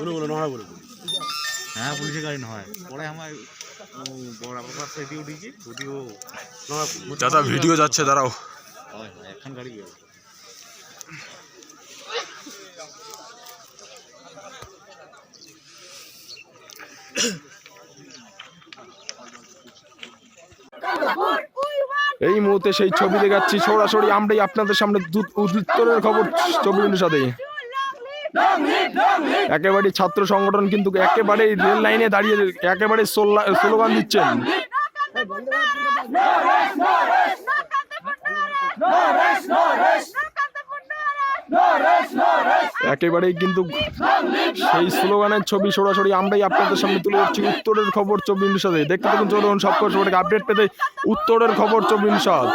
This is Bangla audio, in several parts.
বলে বলে নহয় বলে হ্যাঁ পুলিশের গাড়ি নয়। পরে আমার বড় বাবার সাইডে উঠেছি যদিও দাদা ভিডিও যাচ্ছে দাঁড়াও। এখন গাড়ি এই মুহূর্তে সেই ছবি দেখাচ্ছি সরাসরি আমরাই আপনাদের সামনে উত্তরের খবর চব্বিশ ঘণ্টার সাথে একেবারে ছাত্র সংগঠন কিন্তু একেবারে রেল লাইনে দাঁড়িয়ে একেবারে স্লোগান দিচ্ছেন। একেবারেই কিন্তু সেই স্লোগানের ছবি সরাসরি আমরাই আপনাদের সামনে তুলে ধরছি। উত্তরের খবর চব্বিশ সাথে দেখতে থাকুন চলুন, সব খবর আপডেট পেতে উত্তরের খবর চব্বিশ সাত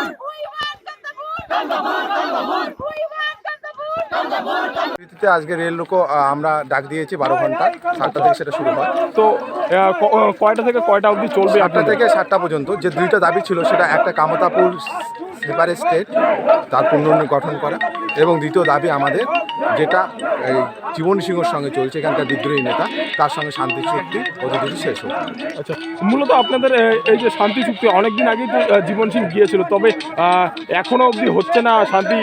পৃথিবীতে আজকে রেল লোকো আমরা ডাক দিয়েছি বারো ঘণ্টা সাতটা থেকে সেটা শুরু হয়। তো কয়টা থেকে কয়টা অবধি চলবে আপনাদের? থেকে সাতটা পর্যন্ত যে দুইটা দাবি ছিল সেটা একটা কামতাপুর সেপারেট স্টেট তার পুনর্নি গঠন করা এবং দ্বিতীয় দাবি আমাদের যেটা এই জীবন সিংহর সঙ্গে চলছে এখানকার বিদ্রোহী নেতা তার সঙ্গে শান্তি চুক্তি অতি দ্রুত শেষ হোক। আচ্ছা মূলত আপনাদের এই যে শান্তি চুক্তি অনেকদিন আগেই তো জীবন সিং গিয়েছিল তবে এখনও অবধি হচ্ছে না শান্তি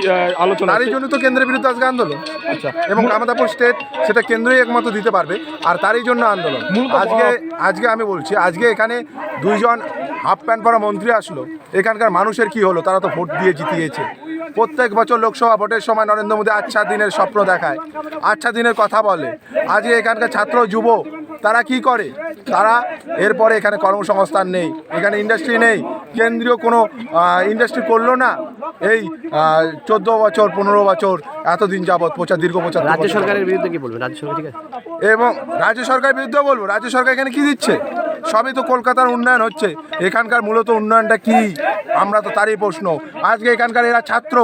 আলোচনা তারই জন্য তো কেন্দ্রের বিরুদ্ধে আজকে আন্দোলন। আচ্ছা এবং কামতাপুর স্টেট সেটা কেন্দ্রই একমাত্র দিতে পারবে আর তারই জন্য আন্দোলন। আজকে আজকে আমি বলছি আজকে এখানে দুইজন হাফ প্যান্ট পরা মন্ত্রী আসলো এখানকার মানুষের কি হলো? তারা তো ভোট দিয়ে জিতিয়েছে। প্রত্যেক বছর লোকসভা ভোটের সময় নরেন্দ্র মোদী আচ্ছা দিনের স্বপ্ন দেখায় আচ্ছা দিনের কথা বলে। আজকে এখানকার ছাত্র যুব তারা কি করে? তারা এরপরে এখানে কর্মসংস্থান নেই এখানে ইন্ডাস্ট্রি নেই কেন্দ্রীয় কোনো ইন্ডাস্ট্রি করল না এই চোদ্দ বছর পনেরো বছর এতদিন যাবৎ প্রচার দীর্ঘ প্রচার রাজ্য সরকারের বিরুদ্ধে কি বলবেন? রাজ্য সরকার ঠিক আছে? এবং রাজ্য সরকারের বিরুদ্ধে বলব রাজ্য সরকার এখানে কি দিচ্ছে? সবই তো কলকাতার উন্নয়ন হচ্ছে। এখানকার মূলত উন্নয়নটা কি? আমরা তো তারই প্রশ্ন। আজকে এখানকার এরা ছাত্র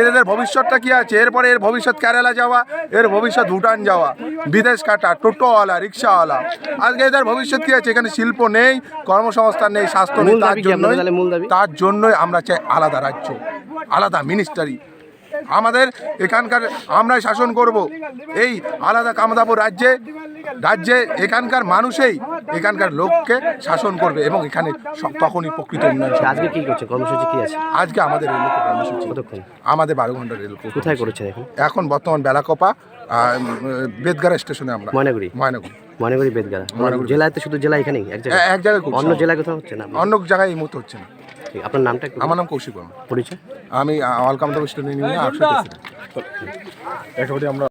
এদের ভবিষ্যৎটা কি আছে? এরপরে এর ভবিষ্যৎ কেরালা যাওয়া এর ভবিষ্যৎ ভুটান যাওয়া বিদেশ কাটা টোটোওয়ালা রিক্সাওয়ালা। আজকে এদের ভবিষ্যৎ কি আছে? এখানে শিল্প নেই কর্মসংস্থান নেই স্বাস্থ্য নেই তার জন্যই? তার জন্যই আমরা চাই আলাদা রাজ্য। আলাদা মিনিস্টারি আমাদের এখানকার আমরাই শাসন করব। এই আলাদা কামদাপুর রাজ্যে রাজ্যে এখানকার মানুষেই এখানকার লোককে শাসন করবে এবং এখানে তখনই প্রকৃত উন্নয়ন আজকে কি করছে? কর্মসূচি কি আছে? আজকে আমাদের রেল কর্মসূচি। আমাদের বারো ঘণ্টা রেল কোথায় করেছে এখন? এখন বর্তমান বেলাকোপা বেদগাড়া স্টেশনে আমরা। ময়নাগুড়ি? ময়নাগুড়ি। ময়নাগুড়ি বেদগাড়া তো শুধু জেলা এখানেই এক জায়গায়? এক জায়গায় অন্য জেলায় কোথাও হচ্ছে না? অন্য জায়গায় এই মুহূর্তে হচ্ছে না। ঠিক, আপনার নামটা একটু আমার নাম কৌশিক বর্মা পরিচয়? আমি অলকামদাপুর স্টেশন ইউনিয়নে আটশো একেবারে আমরা